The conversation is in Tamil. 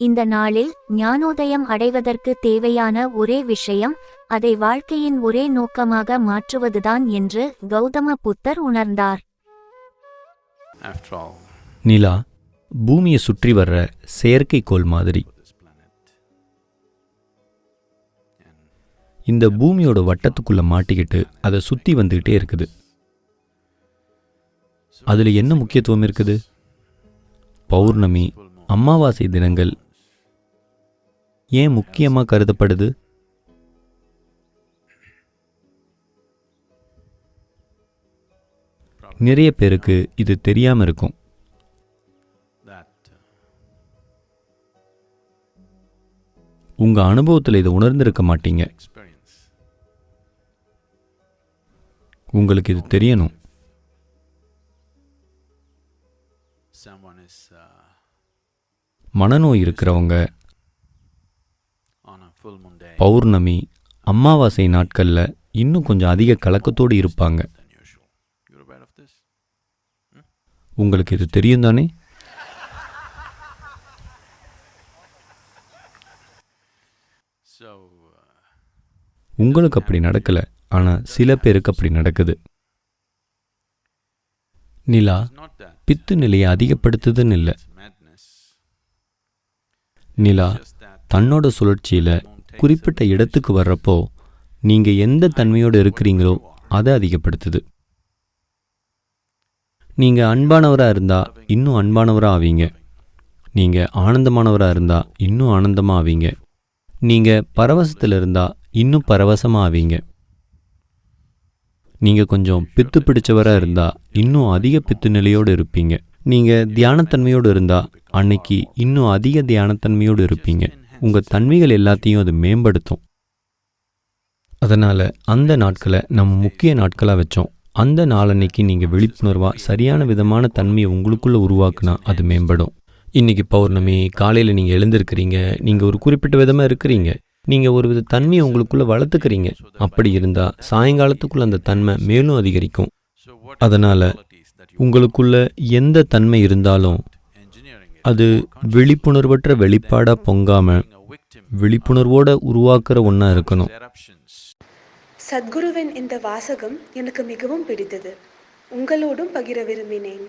இந்த நாளில் ஞானோதயம் அடைவதற்கு தேவையான ஒரே விஷயம் அதை வாழ்க்கையின் ஒரே நோக்கமாக மாற்றுவதுதான் என்று கௌதம புத்தர் உணர்ந்தார் நிலா பூமியை சுற்றி வர்ற செயற்கைக்கோள் மாதிரி. இந்த பூமியோட வட்டத்துக்குள்ள மாட்டிக்கிட்டு அதை சுத்தி வந்துகிட்டே இருக்குது. அதுல என்ன முக்கியத்துவம் இருக்குது? பௌர்ணமி அமாவாசை தினங்கள் ஏன் முக்கியமாக கருதப்படுது? நிறைய பேருக்கு இது தெரியாமல் இருக்கும். உங்கள் அனுபவத்தில் இதை உணர்ந்திருக்க மாட்டீங்க. உங்களுக்கு இது தெரியணும். மனநோய் இருக்கிறவங்க பௌர்ணமி அமாவாசை நாட்களில் இன்னும் கொஞ்சம் அதிக கலக்கத்தோடு இருப்பாங்க. உங்களுக்கு இது தெரியும் தானே உங்களுக்கு அப்படி நடக்கல ஆனா சில பேருக்கு அப்படி நடக்குது. நிலா பித்து நிலையை அதிகப்படுத்துதுன்னு இல்லை. நிலா தன்னோட சுழற்சியில குறிப்பிட்ட இடத்துக்கு வர்றப்போ நீங்கள் எந்த தன்மையோடு இருக்கிறீங்களோ அதை அதிகப்படுத்துது. நீங்கள் அன்பானவராக இருந்தால் இன்னும் அன்பானவராக ஆவீங்க. நீங்கள் ஆனந்தமானவராக இருந்தால் இன்னும் ஆனந்தமாக ஆவீங்க. நீங்கள் பரவசத்தில் இருந்தால் இன்னும் பரவசமாக ஆவீங்க. நீங்கள் கொஞ்சம் பித்து பிடிச்சவராக இருந்தால் இன்னும் அதிக பித்து நிலையோடு இருப்பீங்க. நீங்கள் தியானத்தன்மையோடு இருந்தால் அன்னைக்கு இன்னும் அதிக தியானத்தன்மையோடு இருப்பீங்க. உங்கள் தன்மைகள் எல்லாத்தையும் அது மேம்படுத்தும். அதனால் அந்த நாட்களை நம்ம முக்கிய நாட்களாக வச்சோம். அந்த நாளன்னைக்கு நீங்கள் விழிப்புணர்வாக சரியான விதமான தன்மையை உங்களுக்குள்ளே உருவாக்குனா அது மேம்படும். இன்றைக்கி பௌர்ணமி காலையில் நீங்கள் எழுந்திருக்கிறீங்க நீங்கள் ஒரு குறிப்பிட்ட விதமாக இருக்கிறீங்க. நீங்கள் ஒரு வித தன்மையை உங்களுக்குள்ளே வளர்த்துக்கிறீங்க. அப்படி இருந்தால் சாயங்காலத்துக்குள்ளே அந்த தன்மை மேலும் அதிகரிக்கும். அதனால் what உங்களுக்குள்ள எந்த தன்மை இருந்தாலும் அது விழிப்புணர்வற்ற வெளிப்பாடா பொங்காம விழிப்புணர்வோட உருவாக்குற ஒன்னா இருக்கணும். சத்குருவின் இந்த வாசகம் எனக்கு மிகவும் பிடித்தது. உங்களோடும் பகிர விரும்பினேன்.